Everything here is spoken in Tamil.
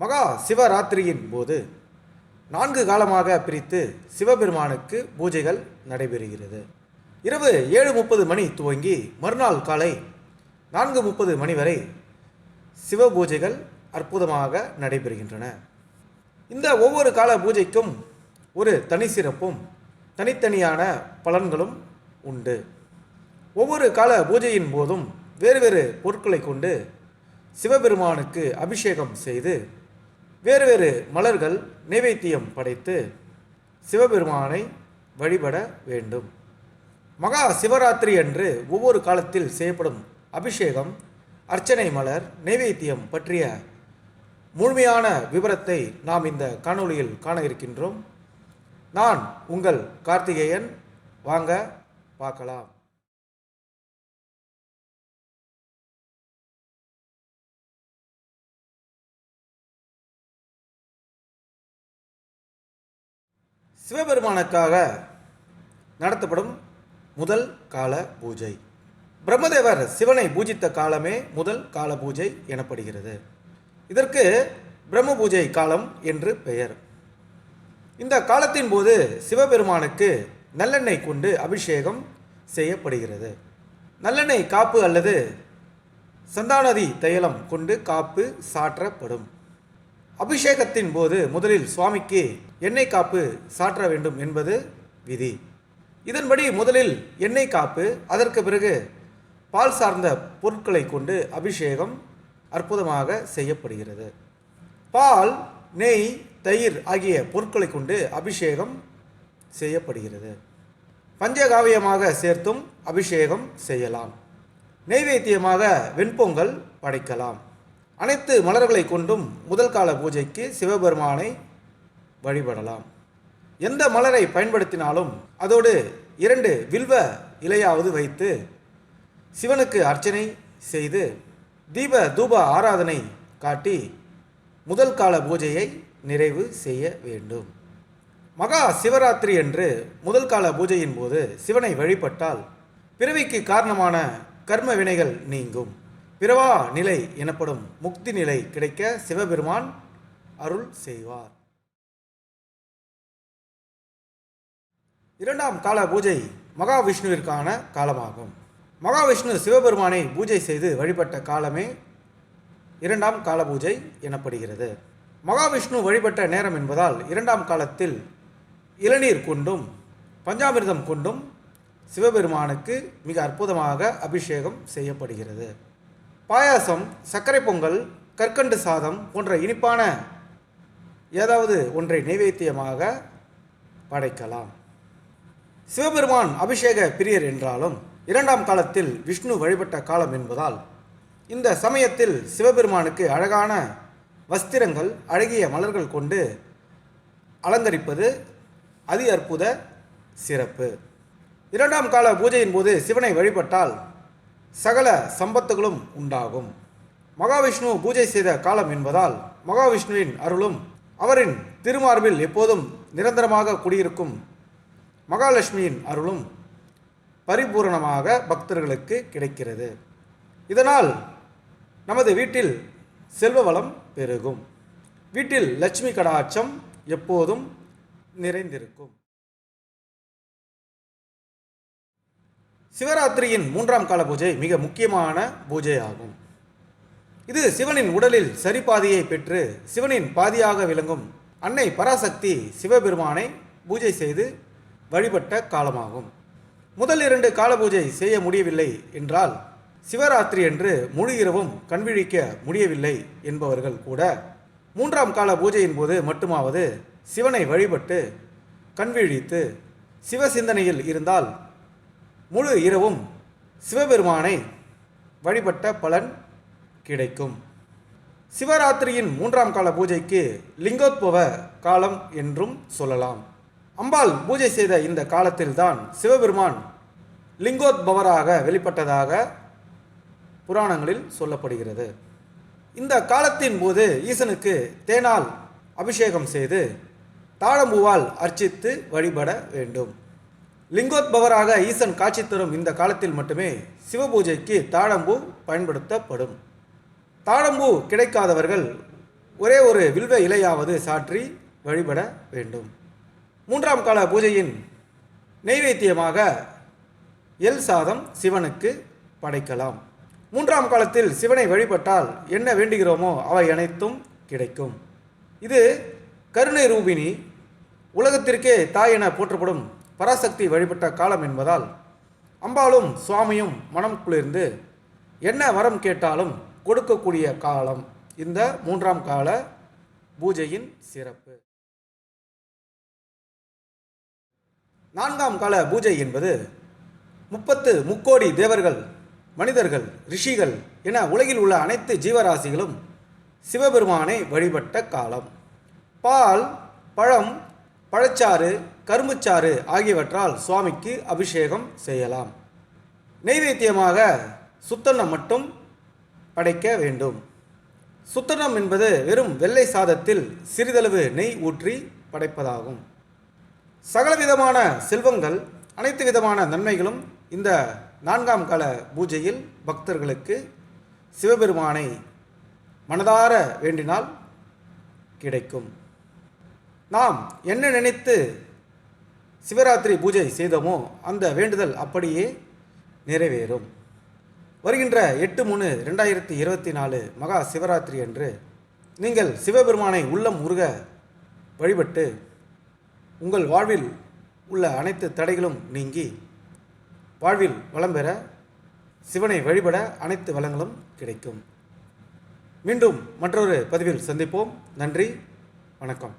மகா சிவராத்திரியின் போது நான்கு காலமாக பிரித்து சிவபெருமானுக்கு பூஜைகள் நடைபெறுகிறது. இரவு ஏழு முப்பது மணி துவங்கி மறுநாள் காலை நான்கு முப்பது மணி வரை சிவ பூஜைகள் அற்புதமாக நடைபெறுகின்றன. இந்த ஒவ்வொரு கால பூஜைக்கும் ஒரு தனி சிறப்பும் தனித்தனியான பலன்களும் உண்டு. ஒவ்வொரு கால பூஜையின் போதும் வேறு வேறு பொருட்களை கொண்டு சிவபெருமானுக்கு அபிஷேகம் செய்து வேறு வேறு மலர்கள் நைவேத்தியம் படைத்து சிவபெருமானை வழிபட வேண்டும். மகா சிவராத்திரி அன்று ஒவ்வொரு காலத்தில் செய்யப்படும் அபிஷேகம் அர்ச்சனை மலர் நைவேத்தியம் பற்றிய முழுமையான விவரத்தை நாம் இந்த காணொளியில் காண இருக்கின்றோம். நான் உங்கள் கார்த்திகேயன். வாங்க பார்க்கலாம். சிவபெருமானுக்காக நடத்தப்படும் முதல் கால பூஜை. பிரம்மதேவர் சிவனை பூஜித்த காலமே முதல் கால பூஜை எனப்படுகிறது. இதற்கு பிரம்ம பூஜை காலம் என்று பெயர். இந்த காலத்தின் போது சிவபெருமானுக்கு நல்லெண்ணெய் கொண்டு அபிஷேகம் செய்யப்படுகிறது. நல்லெண்ணெய் காப்பு அல்லது சந்தானதி தைலம் கொண்டு காப்பு சாற்றப்படும். அபிஷேகத்தின் போது முதலில் சுவாமிக்கு எண்ணெய் காப்பு சாற்ற வேண்டும் என்பது விதி. இதன்படி முதலில் எண்ணெய் காப்பு அதற்கு பிறகு பால் சார்ந்த பொருட்களை கொண்டு அபிஷேகம் அற்புதமாக செய்யப்படுகிறது. பால் நெய் தயிர் ஆகிய பொருட்களை கொண்டு அபிஷேகம் செய்யப்படுகிறது. பஞ்சகாவியமாக சேர்த்தும் அபிஷேகம் செய்யலாம். நெய்வேத்தியமாக வெண்பொங்கல் படைக்கலாம். அனைத்து மலர்களை கொண்டும் முதல் கால பூஜைக்கு சிவபெருமானை வழிபடலாம். எந்த மலரை பயன்படுத்தினாலும் அதோடு இரண்டு வில்வ இலையாவது வைத்து சிவனுக்கு அர்ச்சனை செய்து தீப தூப ஆராதனை காட்டி முதல் கால பூஜையை நிறைவு செய்ய வேண்டும். மகா சிவராத்திரி அன்று முதல் கால பூஜையின் போது சிவனை வழிபட்டால் பிறவிக்கு காரணமான கர்ம வினைகள் நீங்கும். பிறவா நிலை எனப்படும் முக்தி நிலை கிடைக்க சிவபெருமான் அருள் செய்வார். இரண்டாம் கால பூஜை மகாவிஷ்ணுவிற்கான காலமாகும். மகாவிஷ்ணு சிவபெருமானை பூஜை செய்து வழிபட்ட காலமே இரண்டாம் கால பூஜை எனப்படுகிறது. மகாவிஷ்ணு வழிபட்ட நேரம் என்பதால் இரண்டாம் காலத்தில் இளநீர் கொண்டும் பஞ்சாமிர்தம் கொண்டும் சிவபெருமானுக்கு மிக அற்புதமாக அபிஷேகம் செய்யப்படுகிறது. பாயாசம் சர்க்கரை பொங்கல் கற்கண்டு சாதம் போன்ற இனிப்பான ஏதாவது ஒன்றை நைவேத்தியமாக படைக்கலாம். சிவபெருமான் அபிஷேக பிரியர் என்றாலும் இரண்டாம் காலத்தில் விஷ்ணு வழிபட்ட காலம் என்பதால் இந்த சமயத்தில் சிவபெருமானுக்கு அழகான வஸ்திரங்கள் அழகிய மலர்கள் கொண்டு அலங்கரிப்பது அதி அற்புத சிறப்பு. இரண்டாம் கால பூஜையின் போது சிவனை வழிபட்டால் சகல சம்பத்துகளும் உண்டாகும். மகாவிஷ்ணு பூஜை செய்த காலம் என்பதால் மகாவிஷ்ணுவின் அருளும் அவரின் திருமார்பில் எப்போதும் நிரந்தரமாக குடியிருக்கும் மகாலட்சுமியின் அருளும் பரிபூரணமாக பக்தர்களுக்கு கிடைக்கிறது. இதனால் நமது வீட்டில் செல்வ வளம் பெருகும். வீட்டில் லட்சுமி கடாட்சம் எப்போதும் நிறைந்திருக்கும். சிவராத்திரியின் மூன்றாம் கால பூஜை மிக முக்கியமான பூஜை ஆகும் இது சிவனின் உடலில் சரிபாதியை பெற்று சிவனின் பாதியாக விளங்கும் அன்னை பராசக்தி சிவபெருமானை பூஜை செய்து வழிபட்ட காலமாகும். முதல் இரண்டு கால பூஜை செய்ய முடியவில்லை என்றால் சிவராத்திரி என்று முழு இரவும் கண்விழிக்க முடியவில்லை என்பவர்கள் கூட மூன்றாம் கால பூஜையின் போது மட்டுமாவது சிவனை வழிபட்டு கண்விழித்து சிவ சிந்தனையில் இருந்தால் முழு இரவும் சிவபெருமானை வழிபட்ட பலன் கிடைக்கும். சிவராத்திரியின் மூன்றாம் கால பூஜைக்கு லிங்கோத்பவ காலம் என்றும் சொல்லலாம். அம்பாள் பூஜை செய்த இந்த காலத்தில்தான் சிவபெருமான் லிங்கோத்பவராக வெளிப்பட்டதாக புராணங்களில் சொல்லப்படுகிறது. இந்த காலத்தின் போது ஈசனுக்கு தேனால் அபிஷேகம் செய்து தாழம்பூவால் அர்ச்சித்து வழிபட வேண்டும். லிங்கோத்பவராக ஈசன் காட்சி தரும் இந்த காலத்தில் மட்டுமே சிவபூஜைக்கு தாழம்பூ பயன்படுத்தப்படும். தாழம்பூ கிடைக்காதவர்கள் ஒரே ஒரு வில்வ இலையாவது சாற்றி வழிபட வேண்டும். மூன்றாம் கால பூஜையின் நெய்வேத்தியமாக எல் சாதம் சிவனுக்கு படைக்கலாம். மூன்றாம் காலத்தில் சிவனை வழிபட்டால் என்ன வேண்டுகிறோமோ அவை அனைத்தும் கிடைக்கும். இது கருணை ரூபிணி உலகத்திற்கே தாய் என போற்றப்படும் பராசக்தி வழிபட்ட காலம் என்பதால் அம்பாளும் சுவாமியும் மனம் குளிர்ந்து என்ன வரம் கேட்டாலும் கொடுக்கக்கூடிய காலம். இந்த மூன்றாம் கால பூஜையின் சிறப்பு. நான்காம் கால பூஜை என்பது முப்பத்து முக்கோடி தேவர்கள் மனிதர்கள் ரிஷிகள் என உலகில் உள்ள அனைத்து ஜீவராசிகளும் சிவபெருமானை வழிபட்ட காலம். பால் பழம் பழச்சாறு கரும்புச்சாறு ஆகியவற்றால் சுவாமிக்கு அபிஷேகம் செய்யலாம். நெய்வேத்தியமாக சுத்தன்னம் மட்டும் படைக்க வேண்டும். சுத்தனம் என்பது வெறும் வெள்ளை சாதத்தில் சிறிதளவு நெய் ஊற்றி படைப்பதாகும். சகல விதமான செல்வங்கள் அனைத்து விதமான நன்மைகளும் இந்த நான்காம் கால பூஜையில் பக்தர்களுக்கு சிவபெருமானை மனதார வேண்டினால் கிடைக்கும். நாம் என்ன நினைத்து சிவராத்திரி பூஜை செய்தோமோ அந்த வேண்டுதல் அப்படியே நிறைவேறும். வருகின்ற எட்டு மூணு ரெண்டாயிரத்தி இருபத்தி நாலு மகா சிவராத்திரி அன்று நீங்கள் சிவபெருமானை உள்ளம் உருக வழிபட்டு உங்கள் வாழ்வில் உள்ள அனைத்து தடைகளும் நீங்கி வாழ்வில் வளம் பெற சிவனை வழிபட அனைத்து வளங்களும் கிடைக்கும். மீண்டும் மற்றொரு பதிவில் சந்திப்போம். நன்றி. வணக்கம்.